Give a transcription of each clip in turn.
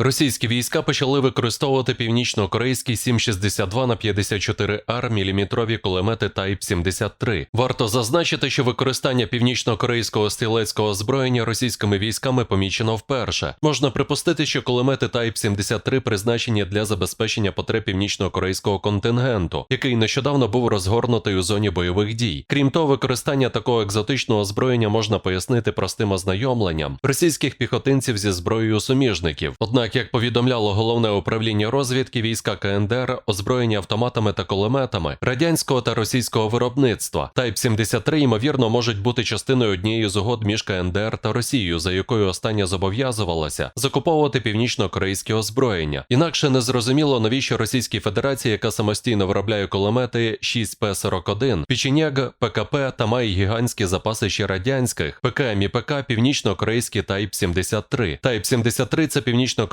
Російські війська почали використовувати північно-корейські 7,62 на 54 ар міліметрові кулемети Type 73. Варто зазначити, що використання північно-корейського стрілецького озброєння російськими військами помічено вперше. Можна припустити, що кулемети Type 73 призначені для забезпечення потреб північно-корейського контингенту, який нещодавно був розгорнутий у зоні бойових дій. Крім того, використання такого екзотичного озброєння можна пояснити простим ознайомленням російських піхотинців зі зброєю суміжників. Однак, як повідомляло головне управління розвідки, війська КНДР озброєні автоматами та кулеметами радянського та російського виробництва. Type 73, ймовірно, можуть бути частиною однієї з угод між КНДР та Росією, за якою остання зобов'язувалася закуповувати північно-корейське озброєння. Інакше не зрозуміло, навіщо Російській Федерації, яка самостійно виробляє кулемети 6П-41, Печеняг, ПКП та має гігантські запаси ще радянських ПКМ і ПК північно-корейські Type 73. Type 73 – це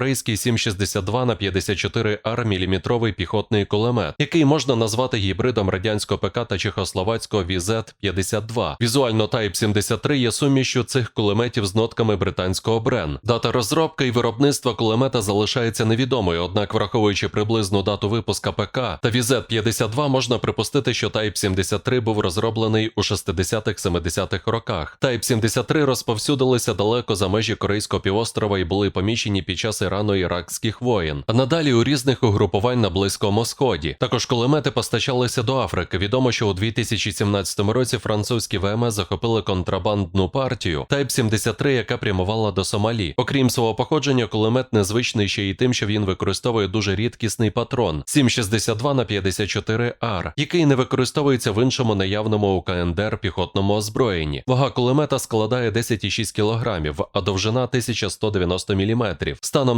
північно-корейський 7,62 на 54 ар міліметровий піхотний кулемет, який можна назвати гібридом радянського ПК та чехословацького VZ-52. Візуально Type 73 є сумішю цих кулеметів з нотками британського Брен. Дата розробки і виробництва кулемета залишається невідомою, однак, враховуючи приблизну дату випуска ПК та VZ-52, можна припустити, що Type 73 був розроблений у 60-70-х роках. Type 73 розповсюдилися далеко за межі Корейського півострова і були помічені під час Ірано-Іракських воєн, а надалі у різних угрупувань на Близькому Сході. Також кулемети постачалися до Африки. Відомо, що у 2017 році французькі ВМС захопили контрабандну партію Type 73, яка прямувала до Сомалі. Окрім свого походження, кулемет незвичний ще й тим, що він використовує дуже рідкісний патрон 7,62 на 54 ар, який не використовується в іншому наявному у КНДР піхотному озброєнні. Вага кулемета складає 10,6 кг, а довжина 1190 мм.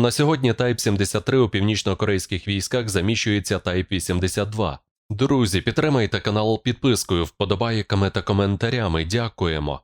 На сьогодні Type 73 у північно-корейських військах заміщується Type 82. Друзі, підтримайте канал підпискою, вподобайками та коментарями. Дякуємо.